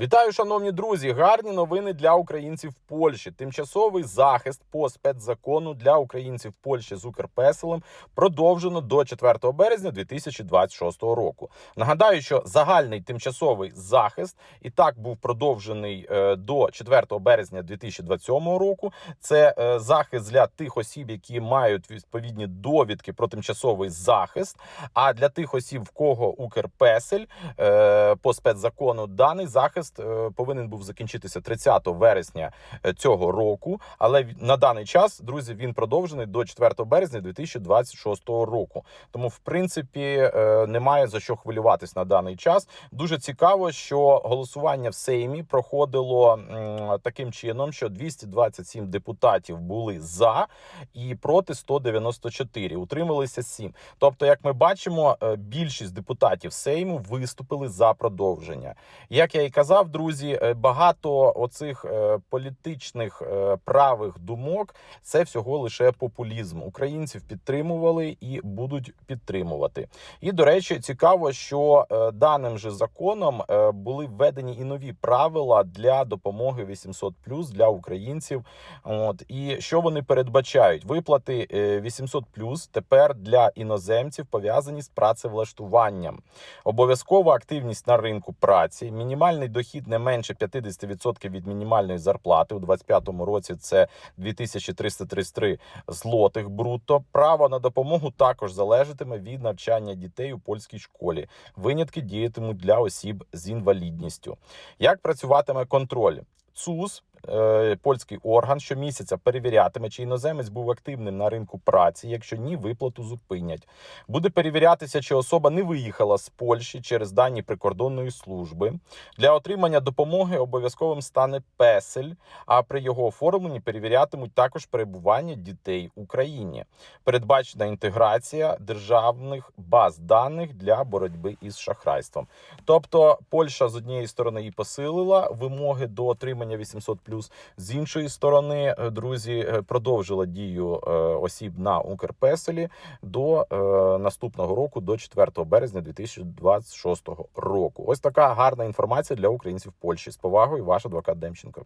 Вітаю, шановні друзі! Гарні новини для українців в Польщі. Тимчасовий захист по спецзакону для українців в Польщі з Укрпеселем продовжено до 4 березня 2026 року. Нагадаю, що загальний тимчасовий захист і так був продовжений е, до 4 березня 2027 року. Це е, захист для тих осіб, які мають відповідні довідки про тимчасовий захист. А для тих осіб, в кого Укрпесель е, по спецзакону даний захист е, повинен був закінчитися 30 вересня е, цього року. Але на даний час, друзі, він продовжений до 4 березня 2026 року. Тому, в принципі, е, немає за що хвилюватись на даний час. Дуже цікаво, що голосування в Сеймі проходило таким чином, що 227 депутатів були за і проти 194. Утрималися 7. Тобто, як ми бачимо, більшість депутатів Сейму виступили за продовження. Як я і казав, друзі, е, багато оцих е, політичних е, правих думок це всього лише популізм. Українців підтримували і будуть підтримувати. І до речі, цікаво, що даним же законом були введені і нові правила для допомоги 800 для українців. От і що вони передбачають? Виплати е, 800 тепер для іноземців пов'язані з працевлаштуванням. Обов'язкова активність на ринку праці, мінімальний дохід не менше 50% від мінімальної зарплати у 2025 році. Це 2333 злотих брутто. Право на допомогу також залежатиме від навчання дітей у польській школі. Винятки діятимуть для осіб з інвалідністю. Як працюватиме контроль? ЦУС, польський орган, щомісяця перевірятиме, чи іноземець був активним на ринку праці. Якщо ні, виплату зупинять. Буде перевірятися, чи особа не виїхала з Польщі через дані прикордонної служби. Для отримання допомоги обов'язковим стане песель, а при його оформленні перевірятимуть також перебування дітей в Україні. Передбачена інтеграція державних баз даних для боротьби із шахрайством. Тобто, Польща з однієї сторони і посилила вимоги до отримання 800 з іншої сторони, е, друзі, е, продовжила дію е, осіб на Укрпеселі до наступного року, до 4 березня 2026 року. Ось така гарна інформація для українців в Польщі. З повагою, ваш адвокат Демченко.